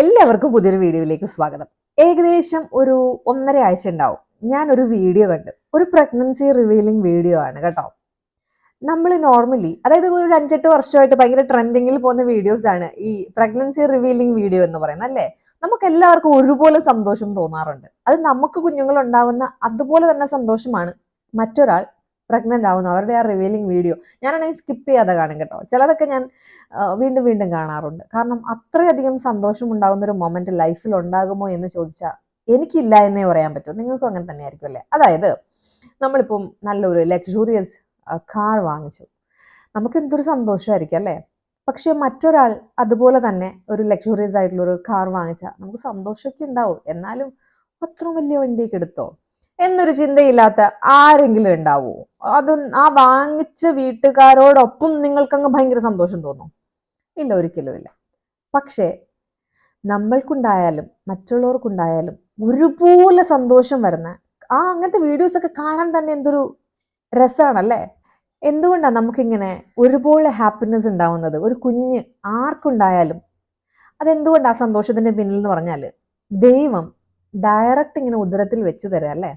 എല്ലാവർക്കും പുതിയൊരു വീഡിയോയിലേക്ക് സ്വാഗതം. ഏകദേശം ഒരു ഒന്നര ആഴ്ച ഉണ്ടാവും. ഞാൻ ഒരു വീഡിയോ കണ്ട് ഒരു പ്രഗ്നൻസി റിവീലിംഗ് വീഡിയോ ആണ് കേട്ടോ. നമ്മൾ നോർമലി അതായത് ഒരു അഞ്ചെട്ട് വർഷമായിട്ട് ഭയങ്കര ട്രെൻഡിങ്ങിൽ പോകുന്ന വീഡിയോസ് ആണ് ഈ പ്രഗ്നൻസി റിവീലിംഗ് വീഡിയോ എന്ന് പറയുന്നത് അല്ലേ? നമുക്ക് എല്ലാവർക്കും ഒരുപോലെ സന്തോഷം തോന്നാറുണ്ട്. അത് നമുക്ക് കുഞ്ഞുങ്ങൾ ഉണ്ടാവുന്ന അതുപോലെ തന്നെ സന്തോഷമാണ്. മറ്റൊരാൾ പ്രഗ്നന്റ് ആവുന്നു അവരുടെ ആ റിവീലിംഗ് വീഡിയോ ഞാനാണെങ്കിൽ സ്കിപ്പ് ചെയ്യാതെ കാണും കേട്ടോ. ചിലതൊക്കെ ഞാൻ വീണ്ടും വീണ്ടും കാണാറുണ്ട്. കാരണം അത്രയധികം സന്തോഷം ഉണ്ടാകുന്ന ഒരു മൊമെന്റ് ലൈഫിൽ ഉണ്ടാകുമോ എന്ന് ചോദിച്ചാൽ എനിക്കില്ല എന്നേ പറയാൻ പറ്റൂ. നിങ്ങൾക്കും അങ്ങനെ തന്നെ ആയിരിക്കും അല്ലേ? അതായത് നമ്മളിപ്പം നല്ലൊരു ലക്ഷൂറിയസ് കാർ വാങ്ങിച്ചു. നമുക്ക് എന്തൊരു സന്തോഷമായിരിക്കും അല്ലേ? പക്ഷെ മറ്റൊരാൾ അതുപോലെ തന്നെ ഒരു ലക്ഷൂറിയസ് ആയിട്ടുള്ള ഒരു കാർ വാങ്ങിച്ചാൽ നമുക്ക് സന്തോഷമൊക്കെ ഉണ്ടാവും. എന്നാലും അത്ര വലിയ വണ്ടിയൊക്കെ എടുത്തോ? എന്നൊരു ചിന്തയില്ലാത്ത ആരെങ്കിലും ഉണ്ടാവോ? അത് ആ വാങ്ങിച്ച വീട്ടുകാരോടൊപ്പം നിങ്ങൾക്കങ്ങ് ഭയങ്കര സന്തോഷം തോന്നും. ഇല്ല ഒരിക്കലും ഇല്ല. പക്ഷേ നമ്മൾക്കുണ്ടായാലും മറ്റുള്ളവർക്കുണ്ടായാലും ഒരുപോലെ സന്തോഷം വരുന്ന ആ അങ്ങനത്തെ വീഡിയോസ് ഒക്കെ കാണാൻ തന്നെ എന്തൊരു രസമാണല്ലേ എന്തുകൊണ്ടാണ് നമുക്കിങ്ങനെ ഒരുപോലെ ഹാപ്പിനെസ് ഉണ്ടാവുന്നത്? ഒരു കുഞ്ഞ് ആർക്കുണ്ടായാലും അതെന്തുകൊണ്ടാണ് ആ സന്തോഷത്തിന്റെ പിന്നിൽ എന്ന് പറഞ്ഞാൽ ദൈവം ഡയറക്റ്റ് ഇങ്ങനെ ഉദരത്തിൽ വെച്ച് തരാം അല്ലേ?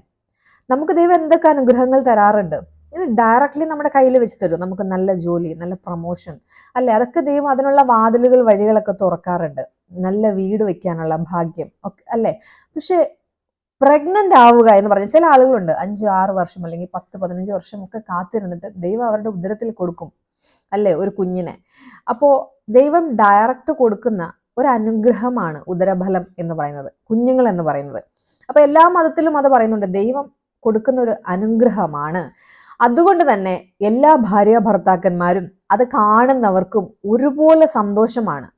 നമുക്ക് ദൈവം എന്തൊക്കെ അനുഗ്രഹങ്ങൾ തരാറുണ്ട്? ഇത് ഡയറക്റ്റ്ലി നമ്മുടെ കയ്യിൽ വെച്ച് തരും. നമുക്ക് നല്ല ജോലി നല്ല പ്രൊമോഷൻ അല്ലെ? അതൊക്കെ ദൈവം അതിനുള്ള വാതിലുകൾ വഴികളൊക്കെ തുറക്കാറുണ്ട്. നല്ല വീട് വെക്കാനുള്ള ഭാഗ്യം ഒക്കെ അല്ലെ? പക്ഷെ പ്രഗ്നന്റ് ആവുക എന്ന് പറഞ്ഞാൽ ചില ആളുകളുണ്ട്. അഞ്ച് ആറ് വർഷം അല്ലെങ്കിൽ പത്ത് പതിനഞ്ച് വർഷം ഒക്കെ കാത്തിരുന്നിട്ട് ദൈവം അവരുടെ ഉദരത്തിൽ കൊടുക്കും അല്ലെ? ഒരു കുഞ്ഞിനെ. അപ്പോ ദൈവം ഡയറക്റ്റ് കൊടുക്കുന്ന ഒരു അനുഗ്രഹമാണ് ഉദരഫലം എന്ന് പറയുന്നത്. കുഞ്ഞുങ്ങൾ എന്ന് പറയുന്നത്. അപ്പൊ എല്ലാ മതത്തിലും അത് പറയുന്നുണ്ട്. ദൈവം കൊടുക്കുന്ന ഒരു അനുഗ്രഹമാണ്. അതുകൊണ്ട് തന്നെ എല്ലാ ഭാര്യ ഭർത്താക്കന്മാരും അത് കാണുന്നവർക്കും ഒരുപോലെ സന്തോഷമാണ്.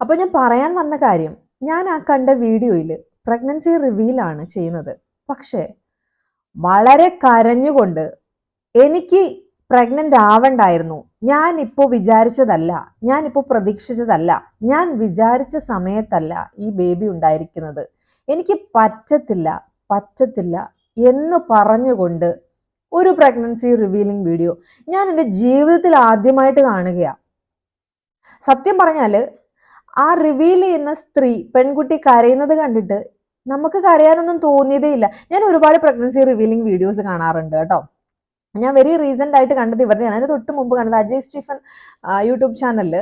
അപ്പൊ ഞാൻ പറയാൻ വന്ന കാര്യം ഞാൻ ആ കണ്ട വീഡിയോയിൽ പ്രഗ്നൻസി റിവീലാണ് ചെയ്യുന്നത്. പക്ഷേ വളരെ കരഞ്ഞുകൊണ്ട് എനിക്ക് പ്രഗ്നന്റ് ആവണ്ടായിരുന്നു. ഞാൻ ഇപ്പോൾ വിചാരിച്ചതല്ല ഞാൻ ഇപ്പോൾ പ്രതീക്ഷിച്ചതല്ല ഞാൻ വിചാരിച്ച സമയത്തല്ല ഈ ബേബി ഉണ്ടായിരിക്കുന്നത്. എനിക്ക് പറ്റത്തില്ല പറ്റത്തില്ല എന്ന് പറഞ്ഞുകൊണ്ട് ഒരു പ്രഗ്നൻസി റിവീലിംഗ് വീഡിയോ ഞാൻ എന്റെ ജീവിതത്തിൽ ആദ്യമായിട്ട് കാണുകയാണ് സത്യം പറഞ്ഞാൽ ആ റിവീൽ ചെയ്യുന്ന സ്ത്രീ പെൺകുട്ടി കരയുന്നത് കണ്ടിട്ട് നമുക്ക് കരയാനൊന്നും തോന്നിയതേ ഇല്ല ഞാൻ ഒരുപാട് പ്രഗ്നൻസി റിവീലിംഗ് വീഡിയോസ് കാണാറുണ്ട് കേട്ടോ. ഞാൻ വെരി റീസെന്റ് ആയിട്ട് കണ്ടത് ഇവരുടെയാണ്. അതിന് തൊട്ട് മുമ്പ് കണ്ടത് അജയ് സ്റ്റീഫൻ യൂട്യൂബ് ചാനലിൽ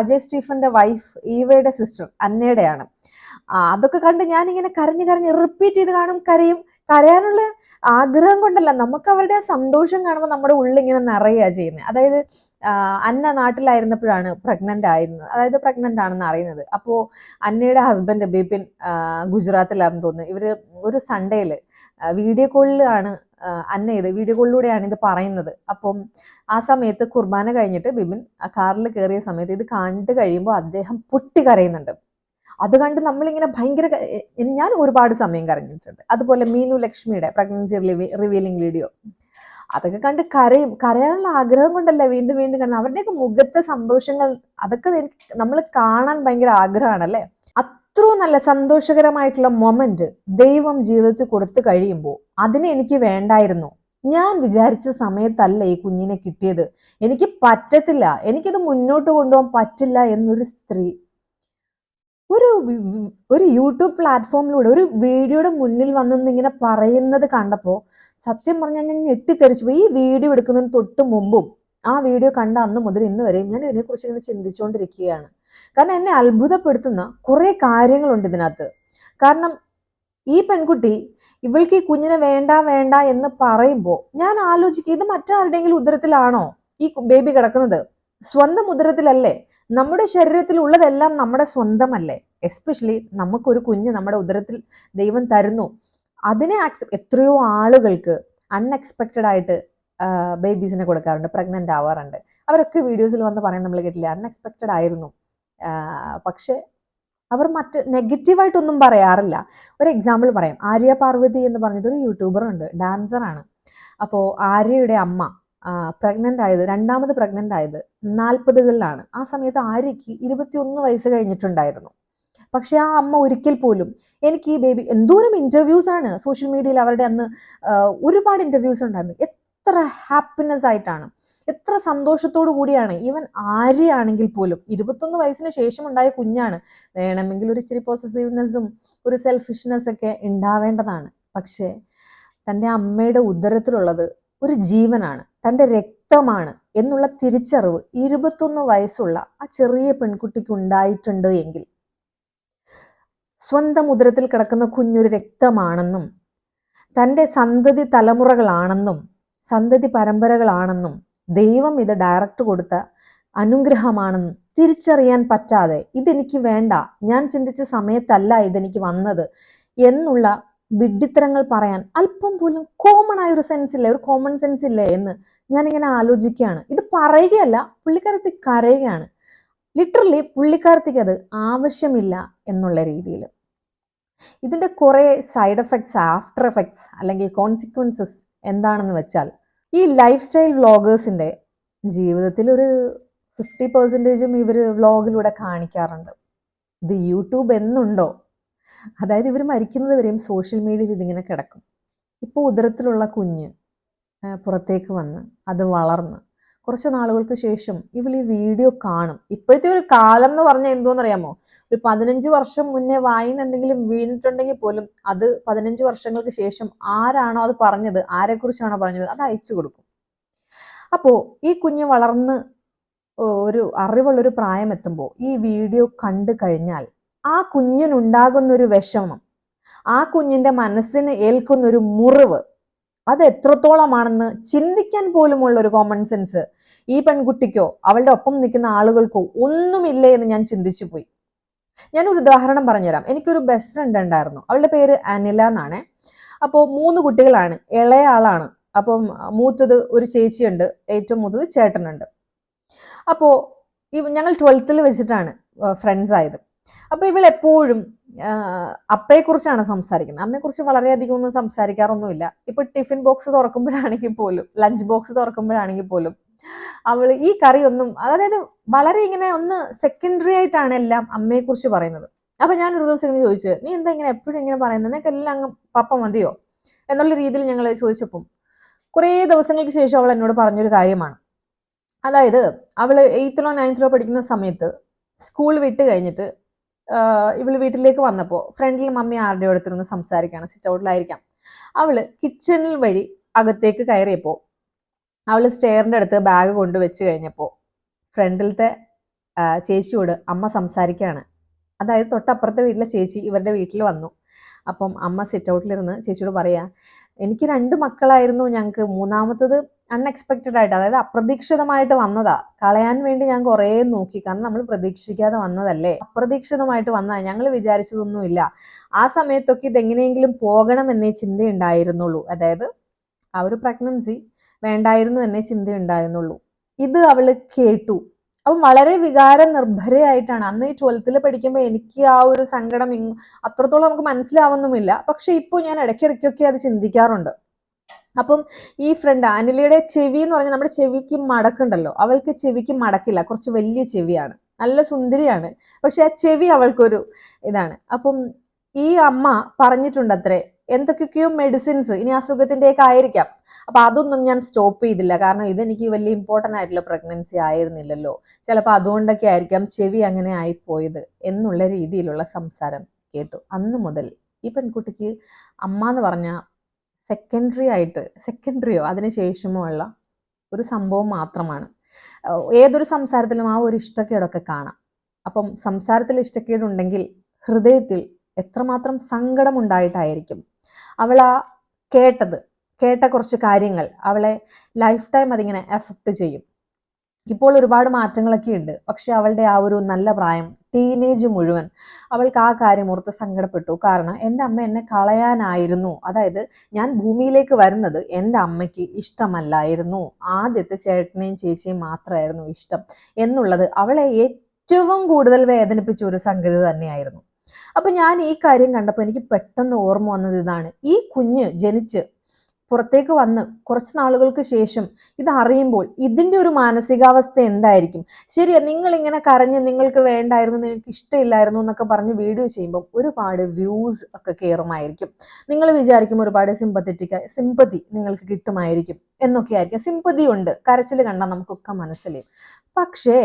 അജയ് സ്റ്റീഫന്റെ വൈഫ് ഈവയുടെ സിസ്റ്റർ അന്നയുടെയാണ് അതൊക്കെ കണ്ട് ഇങ്ങനെ കരഞ്ഞ് കരഞ്ഞ് റിപ്പീറ്റ് ചെയ്ത് കാണും കരയും. കരയാനുള്ള ആഗ്രഹം കൊണ്ടല്ല നമുക്ക് അവരുടെ സന്തോഷം കാണുമ്പോൾ നമ്മുടെ ഉള്ളിൽ ഇങ്ങനെ നിറയുക ചെയ്യുന്നത് അതായത് അന്ന നാട്ടിലായിരുന്നപ്പോഴാണ് പ്രഗ്നന്റ് ആയിരുന്നത്. അതായത് പ്രഗ്നന്റ് ആണെന്ന് അറിയുന്നത്. അപ്പോൾ അന്നയുടെ ഹസ്ബൻഡ് ബിപിൻ ഗുജറാത്തിലാണെന്ന് തോന്നുന്നു. ഇവർ ഒരു സൺഡേയിൽ വീഡിയോ കോളിലാണ് അന്ന ഇത് വീഡിയോ കോളിലൂടെയാണ് ഇത് പറയുന്നത്. അപ്പം ആ സമയത്ത് കുർബാന കഴിഞ്ഞിട്ട് ബിപിൻ കാറിൽ കയറിയ സമയത്ത് ഇത് കണ്ടു കഴിയുമ്പോൾ അദ്ദേഹം പൊട്ടി കരയുന്നുണ്ട്. അത് കണ്ട് നമ്മളിങ്ങനെ ഭയങ്കര ഞാൻ ഒരുപാട് സമയം കരഞ്ഞിട്ടുണ്ട്. അതുപോലെ മീനു ലക്ഷ്മിയുടെ പ്രഗ്നൻസി റിവീലിംഗ് വീഡിയോ അതൊക്കെ കണ്ട് കരയും കരയാനുള്ള ആഗ്രഹം കൊണ്ടല്ല വീണ്ടും വീണ്ടും കാണുന്നത് അവരുടെയൊക്കെ മുഖത്തെ സന്തോഷങ്ങൾ അതൊക്കെ എനിക്ക് നമ്മൾ കാണാൻ ഭയങ്കര ആഗ്രഹമാണല്ലേ? അത്രയും നല്ല സന്തോഷകരമായിട്ടുള്ള മൊമെന്റ് ദൈവം ജീവിതത്തിൽ കൊടുത്തു കഴിയുമ്പോൾ അതിനെ എനിക്ക് വേണ്ടായിരുന്നു. ഞാൻ വിചാരിച്ച സമയത്തല്ല ഈ കുഞ്ഞിനെ കിട്ടിയത്. എനിക്ക് പറ്റത്തില്ല. എനിക്കിത് മുന്നോട്ട് കൊണ്ടുപോകാൻ പറ്റില്ല എന്നൊരു സ്ത്രീ ഒരു ഒരു യൂട്യൂബ് പ്ലാറ്റ്ഫോമിലൂടെ ഒരു വീഡിയോയുടെ മുന്നിൽ വന്നെന്ന് ഇങ്ങനെ പറയുന്നത് കണ്ടപ്പോൾ സത്യം പറഞ്ഞാൽ ഞാൻ ഞെട്ടിത്തെറിച്ചു. പോയി ഈ വീഡിയോ എടുക്കുന്നതിന് തൊട്ട് മുമ്പും ആ വീഡിയോ കണ്ട അന്ന് മുതൽ ഇന്ന് വരെയും ഞാൻ ഇതിനെക്കുറിച്ച് ഇങ്ങനെ ചിന്തിച്ചുകൊണ്ടിരിക്കുകയാണ് കാരണം എന്നെ അത്ഭുതപ്പെടുത്തുന്ന കുറെ കാര്യങ്ങളുണ്ട് ഇതിനകത്ത്. കാരണം ഈ പെൺകുട്ടി ഇവൾക്ക് ഈ കുഞ്ഞിനെ വേണ്ട വേണ്ട എന്ന് പറയുമ്പോൾ ഞാൻ ആലോചിക്കുക ഇത് മറ്റാരുടെയെങ്കിലും ഉദരത്തിലാണോ ഈ ബേബി കിടക്കുന്നത്? സ്വന്തം ഉദരത്തിലല്ലേ? നമ്മുടെ ശരീരത്തിൽ ഉള്ളതെല്ലാം നമ്മുടെ സ്വന്തമല്ലേ? എസ്പെഷ്യലി നമുക്കൊരു കുഞ്ഞ് നമ്മുടെ ഉദരത്തിൽ ദൈവം തരുന്നു. അതിനെ എത്രയോ ആളുകൾക്ക് അൺഎക്സ്പെക്റ്റഡ് ആയിട്ട് ബേബീസിനെ കൊടുക്കാറുണ്ട് പ്രഗ്നന്റ് ആവാറുണ്ട്. അവരൊക്കെ വീഡിയോസിൽ വന്ന് പറയാൻ നമ്മൾ കേട്ടില്ല? അൺഎക്സ്പെക്റ്റഡ് ആയിരുന്നു. പക്ഷേ അവർ മറ്റ് നെഗറ്റീവായിട്ടൊന്നും പറയാറില്ല. ഒരു എക്സാമ്പിൾ പറയാം. ആര്യ പാർവതി എന്ന് പറഞ്ഞിട്ടൊരു യൂട്യൂബർ ഉണ്ട് ഡാൻസർ ആണ്. അപ്പോൾ ആര്യയുടെ അമ്മ പ്രഗ്നന്റ് ആയത് രണ്ടാമത് പ്രഗ്നന്റ് ആയത് നാൽപ്പതുകളിലാണ് ആ സമയത്ത് ആര്യയ്ക്ക് ഇരുപത്തിയൊന്ന് വയസ്സ് കഴിഞ്ഞിട്ടുണ്ടായിരുന്നു. പക്ഷെ ആ അമ്മ ഒരിക്കൽ പോലും എനിക്ക് ഈ ബേബി എന്തോരം ഇന്റർവ്യൂസ് ആണ് സോഷ്യൽ മീഡിയയിൽ അവരുടെ അന്ന് ഒരുപാട് ഇന്റർവ്യൂസ് ഉണ്ടായിരുന്നു. എത്ര ഹാപ്പിനെസ് ആയിട്ടാണ് എത്ര സന്തോഷത്തോടു കൂടിയാണ്. ഈവൻ ആര്യാണെങ്കിൽ പോലും ഇരുപത്തൊന്ന് വയസ്സിന് ശേഷം ഉണ്ടായ കുഞ്ഞാണ്. വേണമെങ്കിൽ ഒരു ഇച്ചിരി പോസസീവ്നെസ്സും ഒരു സെൽഫിഷ്നെസ് ഒക്കെ ഉണ്ടാവേണ്ടതാണ്. പക്ഷേ തന്റെ അമ്മയുടെ ഉദരത്തിലുള്ളത് ഒരു ജീവനാണ്. തന്റെ രക്തമാണ് എന്നുള്ള തിരിച്ചറിവ് ഇരുപത്തൊന്ന് വയസ്സുള്ള ആ ചെറിയ പെൺകുട്ടിക്ക് ഉണ്ടായിട്ടുണ്ട് എങ്കിൽ. സ്വന്തം ഉദരത്തിൽ കിടക്കുന്ന കുഞ്ഞൊരു രക്തമാണെന്നും തന്റെ സന്തതി തലമുറകളാണെന്നും സന്തതി പരമ്പരകളാണെന്നും ദൈവം ഇത് ഡയറക്റ്റ് കൊടുത്ത അനുഗ്രഹമാണെന്നും തിരിച്ചറിയാൻ പറ്റാതെ ഇതെനിക്ക് വേണ്ട ഞാൻ ചിന്തിച്ച സമയത്തല്ല ഇതെനിക്ക് വന്നത് എന്നുള്ള വിഡ്ഢിത്തരങ്ങൾ പറയാൻ അല്പം പോലും കോമൺ ആയ ഒരു സെൻസ് ഇല്ലേ? ഒരു കോമൺ സെൻസ് ഇല്ലേ എന്ന് ഞാനിങ്ങനെ ആലോചിക്കുകയാണ്. ഇത് പറയുകയല്ല പുള്ളിക്കാരത്തി കരയുകയാണ്. ലിറ്ററലി പുള്ളിക്കാരത്തിക്ക് അത് ആവശ്യമില്ല എന്നുള്ള രീതിയിൽ. ഇതിന്റെ കുറെ സൈഡ് എഫക്ട്സ് ആഫ്റ്റർ എഫക്ട്സ് അല്ലെങ്കിൽ കോൺസിക്വൻസസ് എന്താണെന്ന് വെച്ചാൽ ഈ ലൈഫ് സ്റ്റൈൽ വ്ളോഗേഴ്സിന്റെ ജീവിതത്തിൽ ഒരു ഫിഫ്റ്റി പെർസെന്റേജും ഇവർ വ്ളോഗിലൂടെ കാണിക്കാറുണ്ട്. ഇത് യൂട്യൂബ് എന്നുണ്ടോ? അതായത് ഇവർ മരിക്കുന്നത് വരെയും സോഷ്യൽ മീഡിയയിൽ ഇതിങ്ങനെ കിടക്കും. ഇപ്പോൾ ഉദരത്തിലുള്ള കുഞ്ഞ് പുറത്തേക്ക് വന്ന് അത് വളർന്ന് കുറച്ച് നാളുകൾക്ക് ശേഷം ഇവൾ ഈ വീഡിയോ കാണും. ഇപ്പോഴത്തെ ഒരു കാലം എന്ന് പറഞ്ഞാൽ എന്തോന്നറിയാമോ? ഒരു പതിനഞ്ച് വർഷം മുന്നേ വായിന്ന് എന്തെങ്കിലും വീണിട്ടുണ്ടെങ്കിൽ പോലും അത് പതിനഞ്ച് വർഷങ്ങൾക്ക് ശേഷം ആരാണോ അത് പറഞ്ഞത് ആരെക്കുറിച്ചാണോ പറഞ്ഞത് അത് അയച്ചു കൊടുക്കും. അപ്പോൾ ഈ കുഞ്ഞ് വളർന്ന് ഒരു അറിവുള്ളൊരു പ്രായം എത്തുമ്പോൾ ഈ വീഡിയോ കണ്ടു കഴിഞ്ഞാൽ ആ കുഞ്ഞിനുണ്ടാകുന്നൊരു വിഷമം ആ കുഞ്ഞിന്റെ മനസ്സിന് ഏൽക്കുന്നൊരു മുറിവ് അത് എത്രത്തോളമാണെന്ന് ചിന്തിക്കാൻ പോലുമുള്ള ഒരു കോമൺ സെൻസ് ഈ പെൺകുട്ടിക്കോ അവളുടെ ഒപ്പം നിൽക്കുന്ന ആളുകൾക്കോ ഒന്നുമില്ലേ എന്ന് ഞാൻ ചിന്തിച്ചു പോയി. ഞാൻ ഒരു ഉദാഹരണം പറഞ്ഞുതരാം. എനിക്കൊരു ബെസ്റ്റ് ഫ്രണ്ട് ഉണ്ടായിരുന്നു. അവളുടെ പേര് അനില എന്നാണ്. അപ്പോൾ മൂന്ന് കുട്ടികളാണ്. ഇളയ ആളാണ്. അപ്പം മൂത്തത് ഒരു ചേച്ചിയുണ്ട്. ഏറ്റവും മൂത്തത് ചേട്ടനുണ്ട്. അപ്പോൾ ഞങ്ങൾ ട്വൽത്തിൽ വെച്ചിട്ടാണ് ഫ്രണ്ട്സ് ആയത്. അപ്പോൾ ഇവൾ എപ്പോഴും അപ്പയെക്കുറിച്ചാണ് സംസാരിക്കുന്നത്. അമ്മയെക്കുറിച്ച് വളരെയധികം ഒന്നും സംസാരിക്കാറൊന്നുമില്ല. ഇപ്പൊ ടിഫിൻ ബോക്സ് തുറക്കുമ്പോഴാണെങ്കിൽ പോലും ലഞ്ച് ബോക്സ് തുറക്കുമ്പോഴാണെങ്കിൽ പോലും അവൾ ഈ കറി ഒന്നും അതായത് വളരെ ഇങ്ങനെ ഒന്ന് സെക്കൻഡറി ആയിട്ടാണ് എല്ലാം അമ്മയെക്കുറിച്ച് പറയുന്നത്. അപ്പൊ ഞാൻ ഒരു ദിവസം ഇങ്ങനെ ചോദിച്ചു നീ എന്താ ഇങ്ങനെ എപ്പോഴും ഇങ്ങനെ പറയുന്നത്? നിനക്ക് എല്ലാം അങ്ങ് പപ്പ മതിയോ? എന്നുള്ള രീതിയിൽ ഞങ്ങൾ ചോദിച്ചപ്പം കുറേ ദിവസങ്ങൾക്ക് ശേഷം അവൾ എന്നോട് പറഞ്ഞൊരു കാര്യമാണ്. അതായത് അവൾ എയ്ത്തിലോ നയൻത്തിലോ പഠിക്കുന്ന സമയത്ത് സ്കൂൾ വിട്ട് കഴിഞ്ഞിട്ട് ഇവൾ വീട്ടിലേക്ക് വന്നപ്പോൾ ഫ്രണ്ടിൽ മമ്മി ആരുടെ അടുത്തിരുന്ന് സംസാരിക്കുകയാണ് സിറ്റ് ഔട്ടിലായിരിക്കാം അവൾ കിച്ചണിൽ വഴി അകത്തേക്ക് കയറിയപ്പോൾ അവൾ സ്റ്റെയറിന്റെ അടുത്ത് ബാഗ് കൊണ്ട് വെച്ച് കഴിഞ്ഞപ്പോൾ ഫ്രണ്ടിലത്തെ ചേച്ചിയോട് അമ്മ സംസാരിക്കുകയാണ് അതായത് തൊട്ടപ്പുറത്തെ വീട്ടിലെ ചേച്ചി ഇവരുടെ വീട്ടിൽ വന്നു. അപ്പം അമ്മ സിറ്റ് ഔട്ടിലിരുന്ന് ചേച്ചിയോട് പറയാ എനിക്ക് രണ്ട് മക്കളായിരുന്നു ഞങ്ങൾക്ക് മൂന്നാമത്തത് അൺഎക്സ്പെക്റ്റഡ് ആയിട്ട് അതായത് അപ്രതീക്ഷിതമായിട്ട് വന്നതാ. കളയാൻ വേണ്ടി ഞാൻ കുറേ നോക്കി. കാരണം നമ്മൾ പ്രതീക്ഷിക്കാതെ വന്നതല്ലേ? അപ്രതീക്ഷിതമായിട്ട് വന്നതാ. ഞങ്ങൾ വിചാരിച്ചതൊന്നുമില്ല. ആ സമയത്തൊക്കെ ഇതെങ്ങനെയെങ്കിലും പോകണം എന്നേ ചിന്തയുണ്ടായിരുന്നുള്ളൂ. അതായത് ആ ഒരു പ്രഗ്നൻസി വേണ്ടായിരുന്നു എന്നേ ചിന്തയുണ്ടായിരുന്നുള്ളൂ. ഇത് അവൾ കേട്ടു. അപ്പം വളരെ വികാര നിർഭരയായിട്ടാണ്. അന്ന് ഈ ട്വൽത്തിൽ പഠിക്കുമ്പോൾ എനിക്ക് ആ ഒരു സങ്കടം അത്രത്തോളം നമുക്ക് മനസ്സിലാവുന്നുമില്ല. പക്ഷെ ഇപ്പോൾ ഞാൻ ഇടയ്ക്കിടയ്ക്കൊക്കെ അത് ചിന്തിക്കാറുണ്ട്. അപ്പം ഈ ഫ്രണ്ട് അനിലയുടെ ചെവി എന്ന് പറഞ്ഞാൽ നമ്മുടെ ചെവിക്ക് മടക്കുണ്ടല്ലോ. അവൾക്ക് ചെവിക്ക് മടക്കില്ല. കുറച്ച് വലിയ ചെവിയാണ്. നല്ല സുന്ദരിയാണ്. പക്ഷെ ആ ചെവി അവൾക്കൊരു ഇതാണ്. അപ്പം ഈ അമ്മ പറഞ്ഞിട്ടുണ്ട് അത്രേ എന്തൊക്കെയൊക്കെയോ മെഡിസിൻസ് ഇനി അസുഖത്തിന്റെയൊക്കെ ആയിരിക്കാം. അപ്പൊ അതൊന്നും ഞാൻ സ്റ്റോപ്പ് ചെയ്തില്ല. കാരണം ഇതെനിക്ക് വലിയ ഇമ്പോർട്ടന്റ് ആയിട്ടുള്ള പ്രഗ്നൻസി ആയിരുന്നില്ലല്ലോ. ചിലപ്പോൾ അതുകൊണ്ടൊക്കെ ആയിരിക്കാം ചെവി അങ്ങനെ ആയിപ്പോയത് എന്നുള്ള രീതിയിലുള്ള സംസാരം കേട്ടു. അന്ന് മുതൽ ഈ പെൺകുട്ടിക്ക് അമ്മ എന്ന് പറഞ്ഞ സെക്കൻഡറി ആയിട്ട് സെക്കൻഡറിയോ അതിനുശേഷമോ ഉള്ള ഒരു സംഭവം മാത്രമാണ്. ഏതൊരു സംസാരത്തിലും ആ ഒരു ഇഷ്ടക്കേടൊക്കെ കാണാം. അപ്പം സംസാരത്തിൽ ഇഷ്ടക്കേടുണ്ടെങ്കിൽ ഹൃദയത്തിൽ എത്രമാത്രം സങ്കടമുണ്ടായിട്ടായിരിക്കും. അവൾ ആ കേട്ടത് കേട്ട കുറച്ച് കാര്യങ്ങൾ അവളെ ലൈഫ് ടൈം അതിങ്ങനെ എഫക്റ്റ് ചെയ്യും. ഇപ്പോൾ ഒരുപാട് മാറ്റങ്ങളൊക്കെ ഉണ്ട് പക്ഷെ അവളുടെ ആ ഒരു നല്ല പ്രായം ടീനേജ് മുഴുവൻ. അവൾക്ക് ആ കാര്യം ഓർത്ത് സങ്കടപ്പെട്ടു. കാരണം എന്റെ അമ്മ എന്നെ കളയാനായിരുന്നു. അതായത് ഞാൻ ഭൂമിയിലേക്ക് വരുന്നത് എന്റെ അമ്മയ്ക്ക് ഇഷ്ടമല്ലായിരുന്നു. ആദ്യത്തെ ചേട്ടനെയും ചേച്ചിയും മാത്രമായിരുന്നു ഇഷ്ടം എന്നുള്ളത് അവളെ ഏറ്റവും കൂടുതൽ വേദനിപ്പിച്ച ഒരു സംഗതി തന്നെയായിരുന്നു. അപ്പൊ ഞാൻ ഈ കാര്യം കണ്ടപ്പോൾ എനിക്ക് പെട്ടെന്ന് ഓർമ്മ വന്നത് ഇതാണ്. ഈ കുഞ്ഞ് ജനിച്ച് പുറത്തേക്ക് വന്ന് കുറച്ച് നാളുകൾക്ക് ശേഷം ഇത് അറിയുമ്പോൾ ഇതിന്റെ ഒരു മാനസികാവസ്ഥ എന്തായിരിക്കും? ശരിയാ നിങ്ങൾ ഇങ്ങനെ കരഞ്ഞ് നിങ്ങൾക്ക് വേണ്ടായിരുന്നു നിങ്ങൾക്ക് ഇഷ്ടമില്ലായിരുന്നു എന്നൊക്കെ പറഞ്ഞ് വീഡിയോ ചെയ്യുമ്പോൾ ഒരുപാട് വ്യൂസ് ഒക്കെ കയറുമായിരിക്കും. നിങ്ങൾ വിചാരിക്കും ഒരുപാട് സിമ്പത്തറ്റിക് സിമ്പതി നിങ്ങൾക്ക് കിട്ടുമായിരിക്കും എന്നൊക്കെ ആയിരിക്കും. സിമ്പതി ഉണ്ട് കരച്ചിൽ കണ്ടാൽ നമുക്കൊക്കെ മനസ്സിലായും പക്ഷേ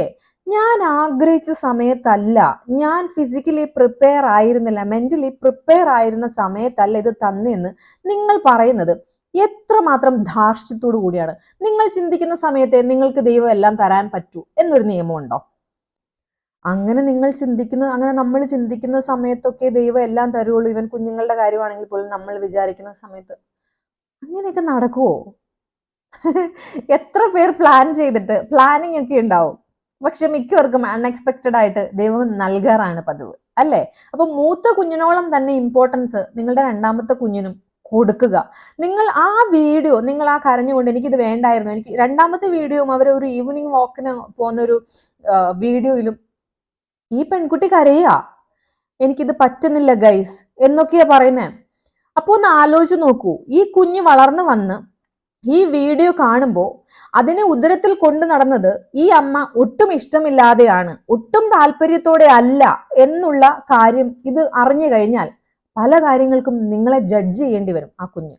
ഞാൻ ആഗ്രഹിച്ച സമയത്തല്ല ഞാൻ ഫിസിക്കലി പ്രിപ്പയർ ആയിരുന്നില്ല മെന്റലി പ്രിപ്പയർ ആയിരുന്ന സമയത്തല്ല ഇത് തന്നെയെന്ന് നിങ്ങൾ പറയുന്നത്. എത്രമാത്രം ധാർഷ്ട്യത്തോടു കൂടിയാണ്? നിങ്ങൾ ചിന്തിക്കുന്ന സമയത്തെ നിങ്ങൾക്ക് ദൈവം എല്ലാം തരാൻ പറ്റൂ എന്നൊരു നിയമമുണ്ടോ? അങ്ങനെ നിങ്ങൾ ചിന്തിക്കുന്ന അങ്ങനെ നമ്മൾ ചിന്തിക്കുന്ന സമയത്തൊക്കെ ദൈവം എല്ലാം തരുള്ളൂ. ഇവൻ കുഞ്ഞുങ്ങളുടെ കാര്യമാണെങ്കിൽ പോലും നമ്മൾ വിചാരിക്കുന്ന സമയത്ത്. അങ്ങനെയൊക്കെ നടക്കുവോ? എത്ര പേർ പ്ലാൻ ചെയ്തിട്ട് പ്ലാനിങ് ഒക്കെ ഉണ്ടാവും. പക്ഷെ മിക്കവർക്കും അൺഎക്സ്പെക്റ്റഡ് ആയിട്ട് ദൈവം നൽകാറാണ് പതിവ് അല്ലേ? അപ്പൊ മൂത്ത കുഞ്ഞിനോളം തന്നെ ഇമ്പോർട്ടൻസ് നിങ്ങളുടെ രണ്ടാമത്തെ കുഞ്ഞിനും കൊടുക്കുക. നിങ്ങൾ ആ വീഡിയോ നിങ്ങൾ ആ കരഞ്ഞുകൊണ്ട് എനിക്കിത് വേണ്ടായിരുന്നു. എനിക്ക് രണ്ടാമത്തെ വീഡിയോയും അവർ ഒരു ഈവനിങ് വാക്കിന് പോകുന്ന ഒരു വീഡിയോയിലും ഈ പെൺകുട്ടി കരയുക എനിക്കിത് പറ്റുന്നില്ല ഗൈസ് എന്നൊക്കെയാ പറയുന്നത് അപ്പൊ ഒന്ന് ആലോചിച്ച് നോക്കൂ. ഈ കുഞ്ഞ് വളർന്നു വന്ന് ഈ വീഡിയോ കാണുമ്പോൾ അതിനെ ഉദരത്തിൽ കൊണ്ടു നടന്നത് ഈ അമ്മ ഒട്ടും ഇഷ്ടമില്ലാതെയാണ്. ഒട്ടും താല്പര്യത്തോടെ അല്ല എന്നുള്ള കാര്യം ഇത് അറിഞ്ഞു കഴിഞ്ഞാൽ പല കാര്യങ്ങൾക്കും നിങ്ങളെ ജഡ്ജ് ചെയ്യേണ്ടി വരും ആ കുഞ്ഞ്.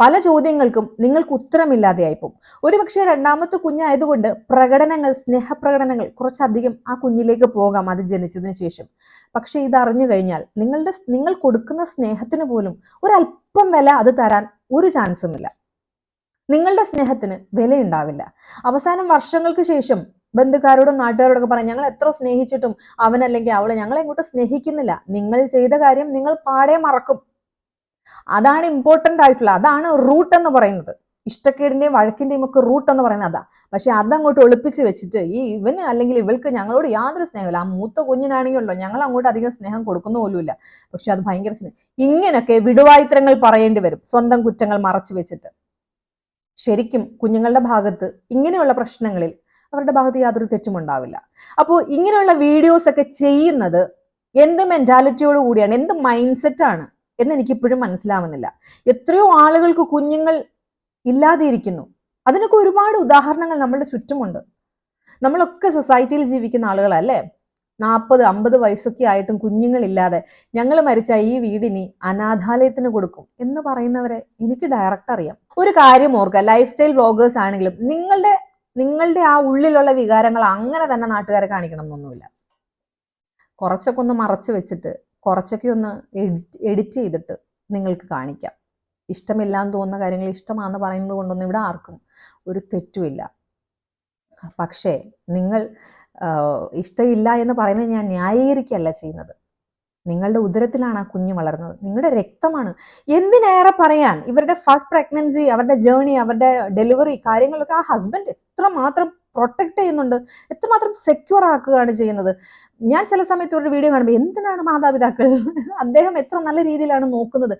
പല ചോദ്യങ്ങൾക്കും നിങ്ങൾക്ക് ഉത്തരമില്ലാതെയായിപ്പോവും. ഒരുപക്ഷെ രണ്ടാമത്തെ കുഞ്ഞായതുകൊണ്ട് പ്രകടനങ്ങൾ സ്നേഹപ്രകടനങ്ങൾ കുറച്ചധികം ആ കുഞ്ഞിലേക്ക് പോകാം അത് ജനിച്ചതിന് ശേഷം. പക്ഷെ ഇത് അറിഞ്ഞു കഴിഞ്ഞാൽ നിങ്ങളുടെ നിങ്ങൾ കൊടുക്കുന്ന സ്നേഹത്തിന് പോലും ഒരല്പം വില അത് തരാൻ ഒരു ചാൻസുമില്ല നിങ്ങളുടെ സ്നേഹത്തിന് വിലയുണ്ടാവില്ല. അവസാനം വർഷങ്ങൾക്ക് ശേഷം ബന്ധുക്കാരോടും നാട്ടുകാരോടൊക്കെ പറയും ഞങ്ങൾ എത്ര സ്നേഹിച്ചിട്ടും അവനല്ലെങ്കിൽ അവളെ ഞങ്ങളെ ഇങ്ങോട്ട് സ്നേഹിക്കുന്നില്ല. നിങ്ങൾ ചെയ്ത കാര്യം നിങ്ങൾ പാടെ മറക്കും. അതാണ് ഇമ്പോർട്ടന്റ് ആയിട്ടുള്ള അതാണ് റൂട്ട് എന്ന് പറയുന്നത്. ഇഷ്ടക്കേടിന്റെയും വഴക്കിന്റെയും ഒക്കെ റൂട്ട് എന്ന് പറയുന്നത് അതാ. പക്ഷെ അതങ്ങോട്ട് ഒളിപ്പിച്ച് വെച്ചിട്ട് ഈ ഇവന് അല്ലെങ്കിൽ ഇവൾക്ക് ഞങ്ങളോട് യാതൊരു സ്നേഹമില്ല ആ മൂത്ത കുഞ്ഞിനാണെങ്കിലോ ഞങ്ങൾ അങ്ങോട്ട് അധികം സ്നേഹം കൊടുക്കുന്ന പോലുമില്ല. പക്ഷെ അത് ഭയങ്കര സ്നേഹം ഇങ്ങനൊക്കെ വിടുവായുത്തരങ്ങൾ പറയേണ്ടി വരും സ്വന്തം കുറ്റങ്ങൾ മറച്ചു വെച്ചിട്ട്. ശരിക്കും കുഞ്ഞുങ്ങളുടെ ഭാഗത്ത് ഇങ്ങനെയുള്ള പ്രശ്നങ്ങളിൽ അവരുടെ ഭാഗത്ത് യാതൊരു തെറ്റും ഉണ്ടാവില്ല. അപ്പോൾ ഇങ്ങനെയുള്ള വീഡിയോസ് ഒക്കെ ചെയ്യുന്നത് എന്ത് മെന്റാലിറ്റിയോട് കൂടിയാണ് എന്ത് മൈൻഡ് സെറ്റ് ആണ് എന്ന് എനിക്ക് ഇപ്പോഴും മനസ്സിലാവുന്നില്ല. എത്രയോ ആളുകൾക്ക് കുഞ്ഞുങ്ങൾ ഇല്ലാതിരിക്കുന്നു. അതിനൊക്കെ ഒരുപാട് ഉദാഹരണങ്ങൾ നമ്മളുടെ ചുറ്റുമുണ്ട്. നമ്മളൊക്കെ സൊസൈറ്റിയിൽ ജീവിക്കുന്ന ആളുകളല്ലേ? നാൽപ്പത് അമ്പത് വയസ്സൊക്കെ ആയിട്ടും കുഞ്ഞുങ്ങളില്ലാതെ ഞങ്ങൾ മരിച്ച ഈ വീടിനി അനാഥാലയത്തിന് കൊടുക്കും എന്ന് പറയുന്നവരെ എനിക്ക് ഡയറക്റ്റ് അറിയാം. ഒരു കാര്യം ഓർക്കുക ലൈഫ് സ്റ്റൈൽ വ്ളോഗേഴ്സ് ആണെങ്കിലും നിങ്ങളുടെ നിങ്ങളുടെ ആ ഉള്ളിലുള്ള വികാരങ്ങൾ അങ്ങനെ തന്നെ നാട്ടുകാരെ കാണിക്കണം എന്നൊന്നുമില്ല. കുറച്ചൊക്കെ ഒന്ന് മറച്ചു വെച്ചിട്ട് കുറച്ചൊക്കെ ഒന്ന് എഡിറ്റ് എഡിറ്റ് ചെയ്തിട്ട് നിങ്ങൾക്ക് കാണിക്കാം. ഇഷ്ടമില്ലാന്ന് തോന്നുന്ന കാര്യങ്ങൾ ഇഷ്ടമാണെന്ന് പറയുന്നത് കൊണ്ടൊന്നും ഇവിടെ ആർക്കും ഒരു തെറ്റുമില്ല. പക്ഷേ നിങ്ങൾ ഇഷ്ടമില്ല എന്ന് പറയുന്നത് ഞാൻ ന്യായീകരിക്കുകയല്ല ചെയ്യുന്നത്. നിങ്ങളുടെ ഉദരത്തിലാണ് ആ കുഞ്ഞ് വളർന്നത്. നിങ്ങളുടെ രക്തമാണ്. എന്തിനേറെ പറയാൻ ഇവരുടെ ഫസ്റ്റ് പ്രഗ്നൻസി അവരുടെ ജേണി അവരുടെ ഡെലിവറി കാര്യങ്ങളൊക്കെ ആ ഹസ്ബൻഡ് എത്രമാത്രം പ്രൊട്ടക്ട് ചെയ്യുന്നുണ്ട് എത്രമാത്രം സെക്യൂർ ആക്കുകയാണ് ചെയ്യുന്നത്. ഞാൻ ചില സമയത്ത് ഒരു വീഡിയോ കാണുമ്പോൾ എന്തിനാണ് മാതാപിതാക്കൾ? അദ്ദേഹം എത്ര നല്ല രീതിയിലാണ് നോക്കുന്നത്?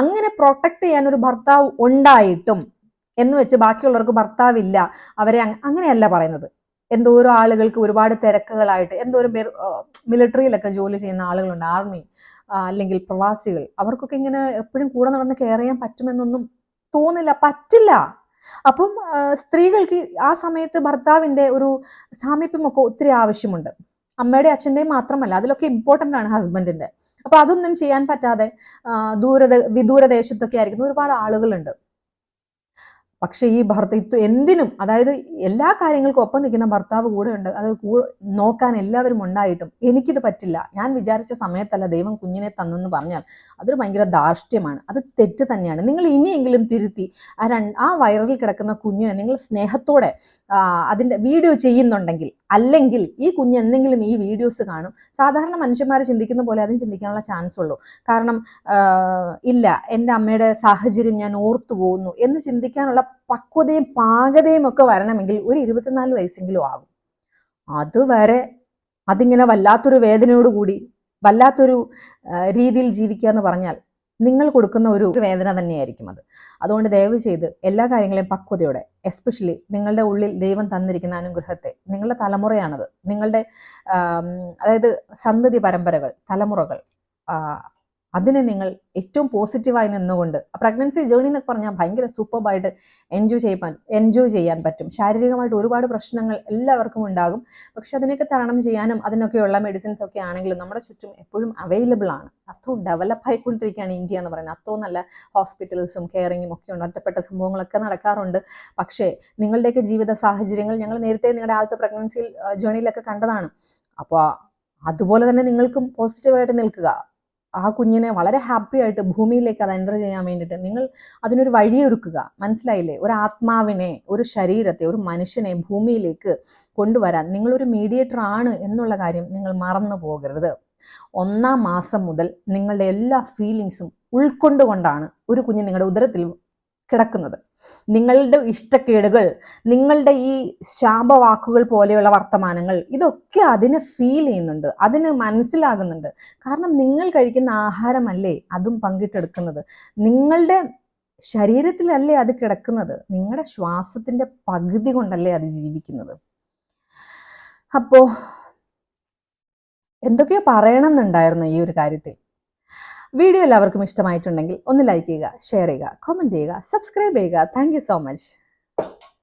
അങ്ങനെ പ്രൊട്ടക്ട് ചെയ്യാൻ ഒരു ഭർത്താവ് ഉണ്ടായിട്ടും എന്ന് വെച്ച് ബാക്കിയുള്ളവർക്ക് ഭർത്താവില്ല അവരെ അങ്ങനെയല്ല പറയുന്നത്. എന്തോരോ ആളുകൾക്ക് ഒരുപാട് തിരക്കുകളായിട്ട് എന്തോരം പേർ മിലിറ്ററിയിലൊക്കെ ജോലി ചെയ്യുന്ന ആളുകളുണ്ട്. ആർമി അല്ലെങ്കിൽ പ്രവാസികൾ. അവർക്കൊക്കെ ഇങ്ങനെ എപ്പോഴും കൂടെ നടന്ന് കെയർ ചെയ്യാൻ പറ്റുമെന്നൊന്നും തോന്നില്ല പറ്റില്ല. അപ്പം സ്ത്രീകൾക്ക് ആ സമയത്ത് ഭർത്താവിന്റെ ഒരു സാമീപ്യമൊക്കെ ഒത്തിരി ആവശ്യമുണ്ട്. അമ്മയുടെ അച്ഛന്റെയും മാത്രമല്ല അതിലൊക്കെ ഇമ്പോർട്ടന്റ് ആണ് ഹസ്ബൻഡിന്റെ അപ്പൊ അതൊന്നും ചെയ്യാൻ പറ്റാതെ ദൂര വിദൂരദേശത്തൊക്കെ ആയിരിക്കുന്ന ഒരുപാട് ആളുകളുണ്ട്. പക്ഷെ ഈ ഭർത്തൃത്വം എന്തിനും അതായത് എല്ലാ കാര്യങ്ങൾക്കും ഒപ്പം നിൽക്കുന്ന ഭർത്താവ് കൂടെ ഉണ്ട് അത് നോക്കാൻ എല്ലാവരും ഉണ്ടായിട്ടും എനിക്കിത് പറ്റില്ല. ഞാൻ വിചാരിച്ച സമയത്തല്ല ദൈവം കുഞ്ഞിനെ തന്നെന്ന് പറഞ്ഞാൽ. അതൊരു ഭയങ്കര ദാർഷ്ട്യമാണ് അത് തെറ്റ് തന്നെയാണ്. നിങ്ങൾ ഇനിയെങ്കിലും തിരുത്തി ആ രണ്ട് ആ വയറിൽ കിടക്കുന്ന കുഞ്ഞിനെ നിങ്ങൾ സ്നേഹത്തോടെ അതിന്റെ വീഡിയോ ചെയ്യുന്നുണ്ടെങ്കിൽ അല്ലെങ്കിൽ ഈ കുഞ്ഞ് എന്തെങ്കിലും ഈ വീഡിയോസ് കാണും. സാധാരണ മനുഷ്യന്മാർ ചിന്തിക്കുന്ന പോലെ അതും ചിന്തിക്കാനുള്ള ചാൻസ് ഉള്ളൂ. കാരണം ഇല്ല എന്റെ അമ്മയുടെ സാഹചര്യം ഞാൻ ഓർത്തു പോകുന്നു എന്ന് ചിന്തിക്കാനുള്ള പക്വതയും പാകതയും ഒക്കെ വരണമെങ്കിൽ ഒരു ഇരുപത്തിനാല് വയസ്സെങ്കിലും ആകും. അതുവരെ അതിങ്ങനെ വല്ലാത്തൊരു വേദനയോടുകൂടി വല്ലാത്തൊരു രീതിയിൽ ജീവിക്കുക എന്ന് പറഞ്ഞാൽ നിങ്ങൾ കൊടുക്കുന്ന ഒരു വേദന തന്നെയായിരിക്കും അത്. അതുകൊണ്ട് ദയവ് ചെയ്ത് എല്ലാ കാര്യങ്ങളെയും പക്വതയോടെ എസ്പെഷ്യലി നിങ്ങളുടെ ഉള്ളിൽ ദൈവം തന്നിരിക്കുന്ന അനുഗ്രഹത്തെ നിങ്ങളുടെ തലമുറയാണത്. നിങ്ങളുടെ അതായത് സന്തതി പരമ്പരകൾ തലമുറകൾ അതിനെ നിങ്ങൾ ഏറ്റവും പോസിറ്റീവായി നിന്നുകൊണ്ട് പ്രഗ്നൻസി ജേണി എന്നൊക്കെ പറഞ്ഞാൽ ഭയങ്കര സൂപ്പർബായിട്ട് എൻജോയ് ചെയ്യാൻ എൻജോയ് ചെയ്യാൻ പറ്റും. ശാരീരികമായിട്ട് ഒരുപാട് പ്രശ്നങ്ങൾ എല്ലാവർക്കും ഉണ്ടാകും. പക്ഷെ അതിനൊക്കെ തരണം ചെയ്യാനും അതിനൊക്കെയുള്ള മെഡിസിൻസ് ഒക്കെ ആണെങ്കിലും നമ്മുടെ ചുറ്റും എപ്പോഴും അവൈലബിൾ ആണ്. അത്രയും ഡെവലപ്പ് ആയിക്കൊണ്ടിരിക്കുകയാണ് ഇന്ത്യ എന്ന് പറയുന്നത്. അത്രയും നല്ല ഹോസ്പിറ്റൽസും കെയറിങ്ങും ഒക്കെ ഉണ്ട്. ഒറ്റപ്പെട്ട സംഭവങ്ങളൊക്കെ നടക്കാറുണ്ട്. പക്ഷേ നിങ്ങളുടെയൊക്കെ ജീവിത സാഹചര്യങ്ങൾ ഞങ്ങൾ നേരത്തെ നിങ്ങളുടെ ആദ്യത്തെ പ്രഗ്നൻസി ജേണിയിലൊക്കെ കണ്ടതാണ്. അപ്പോൾ അതുപോലെ തന്നെ നിങ്ങൾക്കും പോസിറ്റീവായിട്ട് നിൽക്കുക. ആ കുഞ്ഞിനെ വളരെ ഹാപ്പി ആയിട്ട് ഭൂമിയിലേക്ക് അത് എന്റർ ചെയ്യാൻ വേണ്ടിയിട്ട് നിങ്ങൾ അതിനൊരു വഴിയൊരുക്കുക. മനസ്സിലായില്ലേ? ഒരു ആത്മാവിനെ ഒരു ശരീരത്തെ ഒരു മനുഷ്യനെ ഭൂമിയിലേക്ക് കൊണ്ടുവരാൻ നിങ്ങളൊരു മീഡിയേറ്റർ ആണ് എന്നുള്ള കാര്യം നിങ്ങൾ മറന്നു പോകരുത്. ഒന്നാം മാസം മുതൽ നിങ്ങളുടെ എല്ലാ ഫീലിങ്സും ഉൾക്കൊണ്ടുകൊണ്ടാണ് ഒരു കുഞ്ഞ് നിങ്ങളുടെ ഉദരത്തിൽ കിടക്കുന്നത്. നിങ്ങളുടെ ഇഷ്ടക്കേടുകൾ നിങ്ങളുടെ ഈ ശാപവാക്കുകൾ പോലെയുള്ള വർത്തമാനങ്ങൾ ഇതൊക്കെ അതിനെ ഫീൽ ചെയ്യുന്നുണ്ട് അതിന് മനസ്സിലാകുന്നുണ്ട്. കാരണം നിങ്ങൾ കഴിക്കുന്ന ആഹാരമല്ലേ അതും പങ്കിട്ടെടുക്കുന്നത്? നിങ്ങളുടെ ശരീരത്തിലല്ലേ അത് കിടക്കുന്നത്? നിങ്ങളുടെ ശ്വാസത്തിന്റെ പകുതി കൊണ്ടല്ലേ അത് ജീവിക്കുന്നത്? അപ്പോ എന്തൊക്കെയോ പറയണമെന്നുണ്ടായിരുന്നു ഈ ഒരു കാര്യത്തിൽ. വീഡിയോ എല്ലാവർക്കും ഇഷ്ടമായിട്ടുണ്ടെങ്കിൽ ഒന്ന് ലൈക്ക് ചെയ്യുക ഷെയർ ചെയ്യുക കമന്റ് ചെയ്യുക സബ്സ്ക്രൈബ് ചെയ്യുക. Thank so much